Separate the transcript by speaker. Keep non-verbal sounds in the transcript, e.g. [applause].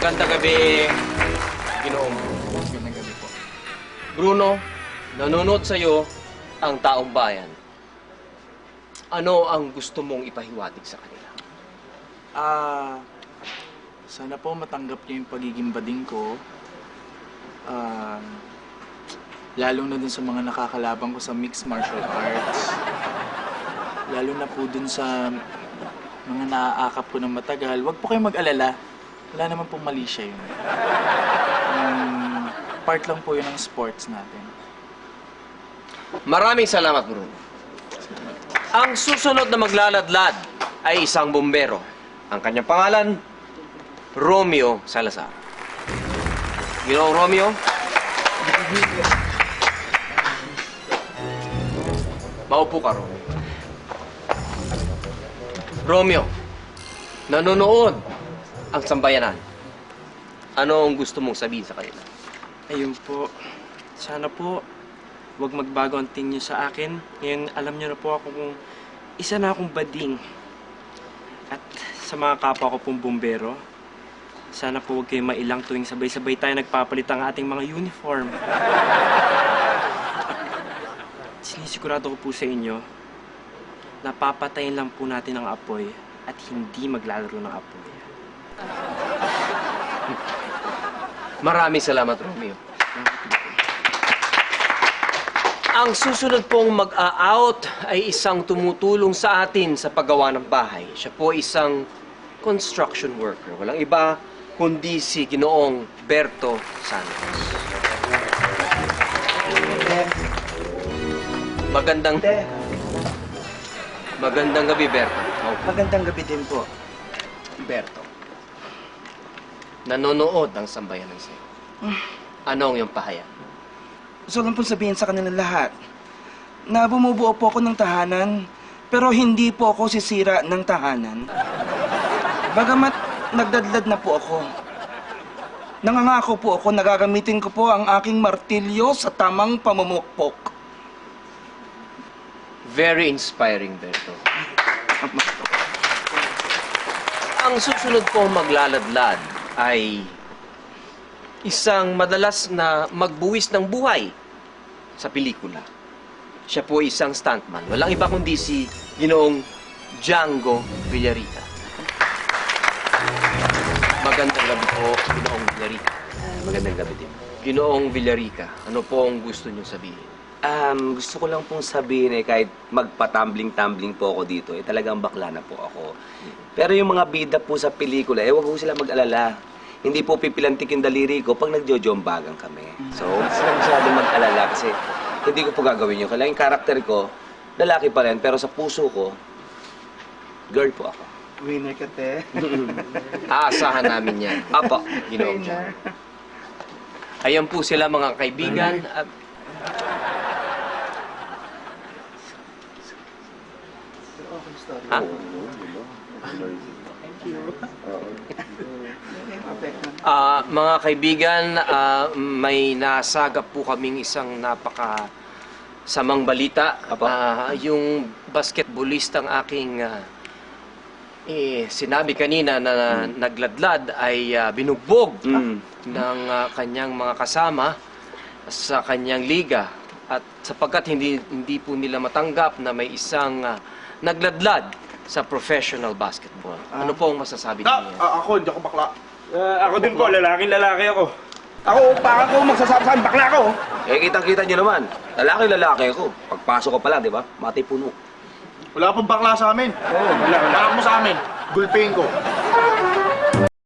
Speaker 1: Magandang gabi, Ginoong.
Speaker 2: Magandang gabi po.
Speaker 1: Bruno, nanonood sa'yo ang taong bayan. Ano ang gusto mong ipahiwatig sa kanila?
Speaker 2: Ah, sana po matanggap niyo yung pagiging bading ko. Ah, lalo na dun sa mga nakakalaban ko sa mixed martial arts. Lalo na po dun sa mga naaakap ko ng matagal. Huwag po kayong mag-alala. Wala naman pong mali siya yun. Um, part lang po yun ng sports natin.
Speaker 1: Maraming salamat, Bruno. Ang susunod na maglaladlad ay isang bombero. Ang kanyang pangalan, Romeo Salazar. Ginoong Romeo, maupo ka, Romeo. Romeo, nanonood ang sambayanan. Ano ang gusto mong sabihin sa kanila?
Speaker 3: Ayun po. Sana po, wag magbago ang tingin niyo sa akin. Ngayon, alam niyo na po ako kung isa na akong bading. At sa mga kapwa ko pong bumbero, sana po huwag kayong mailang tuwing sabay-sabay tayo nagpapalit ang ating mga uniform. At sinisigurado ko po sa inyo, napapatayin lang po natin ang apoy at hindi maglalaro ng apoy.
Speaker 1: Maraming salamat, Romeo. Ang susunod pong mag-a-out ay isang tumutulong sa atin sa paggawa ng bahay. Siya po isang construction worker. Walang iba kundi si Ginoong Berto Santos. Magandang Magandang gabi, Berto. Oh,
Speaker 4: Magandang gabi din po.
Speaker 1: Berto. Nanonood ang sambayanan sa'yo. Ano ang iyong pahayag?
Speaker 4: Gusto lang po sabihin sa kanila lahat na bumubuo po ako ng tahanan pero hindi po ako sisira ng tahanan. Bagamat nagdadlad na po ako. Nangangako po ako na gagamitin ko po ang aking martilyo sa tamang pamumukpok.
Speaker 1: Very inspiring, Berto. Ang susunod po maglaladlad ay isang madalas na magbuwis ng buhay sa pelikula. Siya po ay isang stuntman. Walang iba kundi si Ginoong Django Villarica. Magandang gabi po, Ginoong Villarica. Magandang gabi din. Ginoong Villarica, ano po ang gusto niyo sabihin?
Speaker 5: Um, gusto ko lang pong sabihin eh, kahit magpatumbling-tumbling po ako dito, eh talagang bakla na po ako. Pero yung mga bida po sa pelikula, eh wag po sila mag-alala. Hindi po pipilantik yung daliri ko pag nagjojombagan kami. So, huwag sila masyadong mag-alala kasi hindi ko po gagawin yun. Kailangan yung karakter ko, lalaki pa rin, pero sa puso ko, girl po ako.
Speaker 4: Winner ka, te. [laughs]
Speaker 1: Aasahan namin yan.
Speaker 5: Apo.
Speaker 1: Ginoong John. Ayan po sila mga kaibigan. At Ah, mga kaibigan, ah, may nasagap po kaming isang napaka samang balita. Ah, yung basketballistang aking ah, eh, sinabi kanina na nagladlad ay ah, binugbog
Speaker 5: Mm.
Speaker 1: ng ah, kanyang mga kasama sa kanyang liga. At sapagkat hindi hindi po nila matanggap na may isang ah, nagladlad sa professional basketball. Ano po ang masasabi
Speaker 6: Ah,
Speaker 1: niyo?
Speaker 6: ah, ako, hindi ako bakla. Ah, ako din po, lalaking lalaki ako. Ako, baka ko magsasabi sa akin, bakla ako.
Speaker 5: Eh, kitang-kita nyo naman. Lalaki-lalaki ako. Pagpasok ko pa lang, di ba? Mati puno.
Speaker 6: Wala pang bakla sa amin. Oo, wala. Wala mo sa amin. Gulping ko.